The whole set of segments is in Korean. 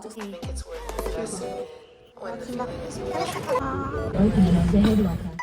I'll just think it's worth where the feeling is.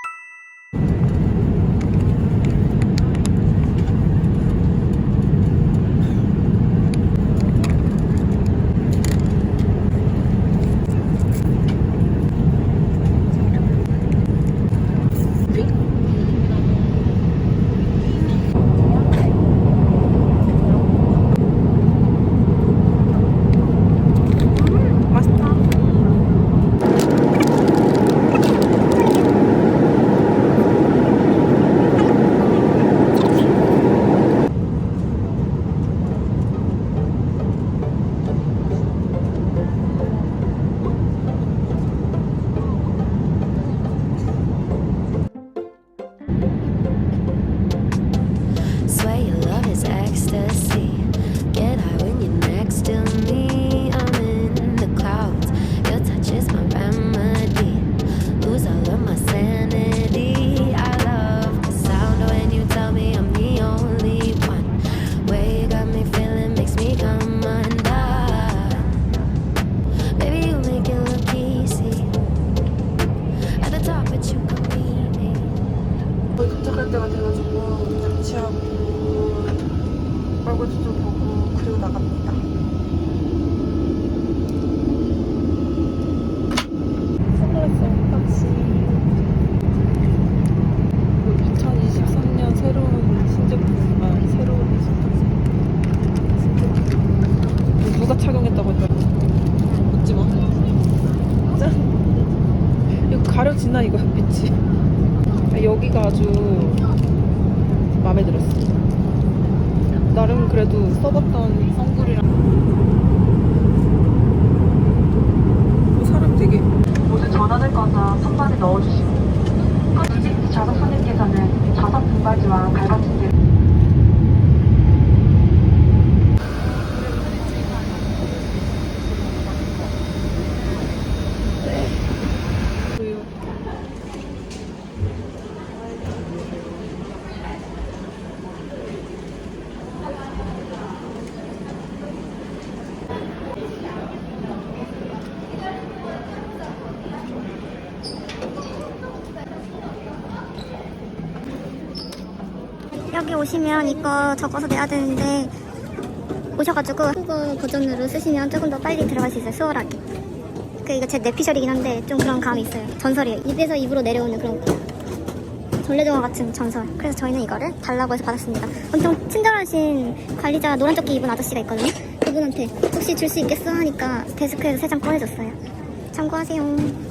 얼굴도 보고 그리고 나갑니다. 선글라스 언박싱. 2023년 새로운 신제품, 아 새로운 신제품. 누가 착용했다고 했더라? 묻지 마. 짠. 이거 가려지나 이거 햇빛이? 아, 여기가 아주 마음에 들었어. 나름 그래도 써봤던 선글이랑. 어, 사람 되게 모두 전원을 꺼서 선반에 넣어주시고 컴퓨터 좌석 손님께서는 좌석 분바지와 발받침대 그래요. 여기 오시면 이거 적어서 내야 되는데 오셔가지고 한국어 버전으로 쓰시면 조금 더 빨리 들어갈 수 있어요 수월하게. 그 이거 제 내피셜이긴 한데 좀 그런 감이 있어요. 전설이에요. 입에서 입으로 내려오는 그런 전래동화 같은 전설. 그래서 저희는 이거를 달라고 해서 받았습니다. 엄청 친절하신 관리자 노란 조끼 입은 아저씨가 있거든요. 그분한테 혹시 줄 수 있겠어 하니까 데스크에서 세 장 꺼내줬어요. 참고하세요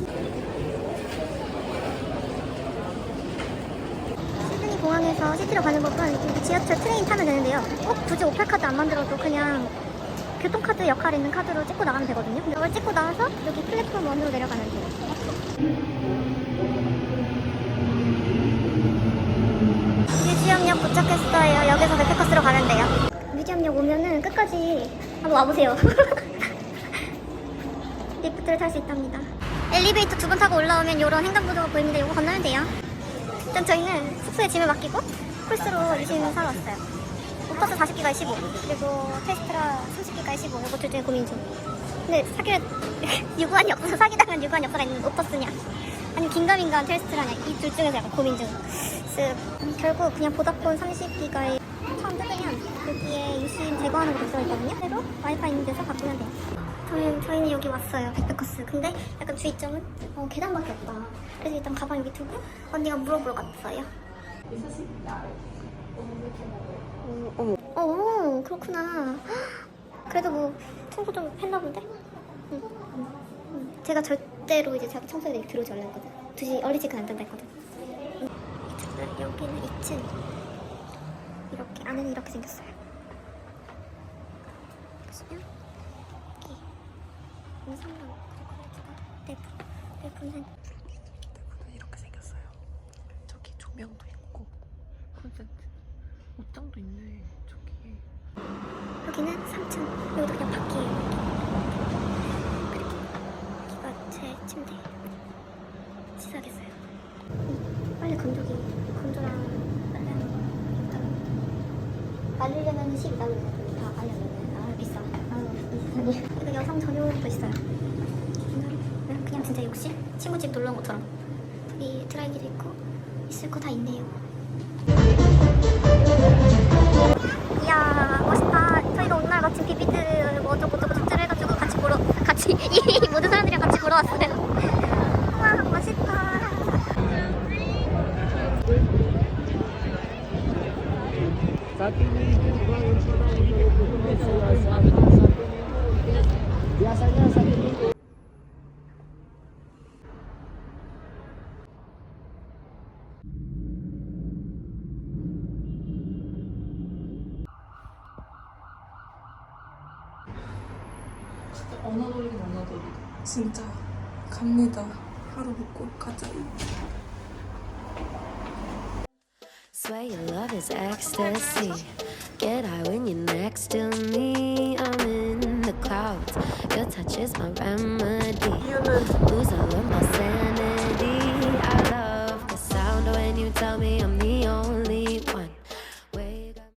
공항에서 시티로 가는 법은 이렇게 지하철 트레인 타면 되는데요. 꼭 굳이 오팔 카드 안 만들어도 그냥 교통카드 역할에 있는 카드로 찍고 나가면 되거든요. 근데 이걸 찍고 나와서 여기 플랫폼 원으로 내려가면 돼요. 뮤지엄역 도착했어요. 여기서 백패커스로 가면 돼요. 뮤지엄역 오면은 끝까지 한번 와보세요. 리프트를 탈 수 있답니다. 엘리베이터 두 번 타고 올라오면 이런 횡단보도가 보입니다. 이거 건너면 돼요. 일단 저희는 숙소에 짐을 맡기고 콜스로 유심 사러 왔어요. 오퍼스 40기가 15, 그리고 테스트라 30기가 15. 이거 둘 중에 고민 중. 근데 사기를 유구한 엽서 사기당한 유구한 엽서가 있는 오퍼스냐? 아니면 긴가민가한 테스트라냐? 이 둘 중에서 약간 고민 중. 그래서 결국 그냥 보다폰 30기가에 처음 뜯으면 여기에 유심 제거하는 거 들어있거든요. 그래서 와이파이 있는 데서 바꾸면 돼요. 저희, 저희는 여기 왔어요. 백패커스. 근데 약간 주의점은 어, 계단밖에 없다. 그래서 일단 가방 여기 두고 언니가 물어보러 갔어요. 어, 어머 어, 그렇구나. 그래도 뭐 청소 좀 했나 본데? 응. 응. 제가 절대로 이제 자기 청소에 들어오지 했거든. 2시 얼리지가 안 된다 했거든. 여기는 2층. 이렇게 안에는 이렇게 생겼어요. 보시면 음성랑 그리고 내부 내부는 이렇게 생겼어요. 저기 조명도 있고 콘센트 옷장도 있네. 저기 여기는 3층. 여기도 그냥. 그리고 여기가 제 침대. 씻어야겠어요. 음, 빨리 건조기. 건조랑 빨래하는 거. 일단 말리려면 12달러. 다 알려면 아 비싸. 아. 이거 여성 전용 수납도 있어요. 그냥 진짜 욕실? 친구 집 놀러 온 것처럼. 여기 드라이기도 있고 있을 거 다 있네요. 이야 멋있다. 저희가 오늘 마침 비비드 뭐 어쩌고 저쩌고 축제를 해가지고 같이 보러 같이 이 모든 사람들이랑 같이 보러 왔어요. 진 짜 갑니다. 하루 묵고 가자. Swear your love is ecstasy. Get high when you're next to me. I'm in the clouds. Your touch is my remedy. Lose all of my sanity. I love the sound when you tell me I'm the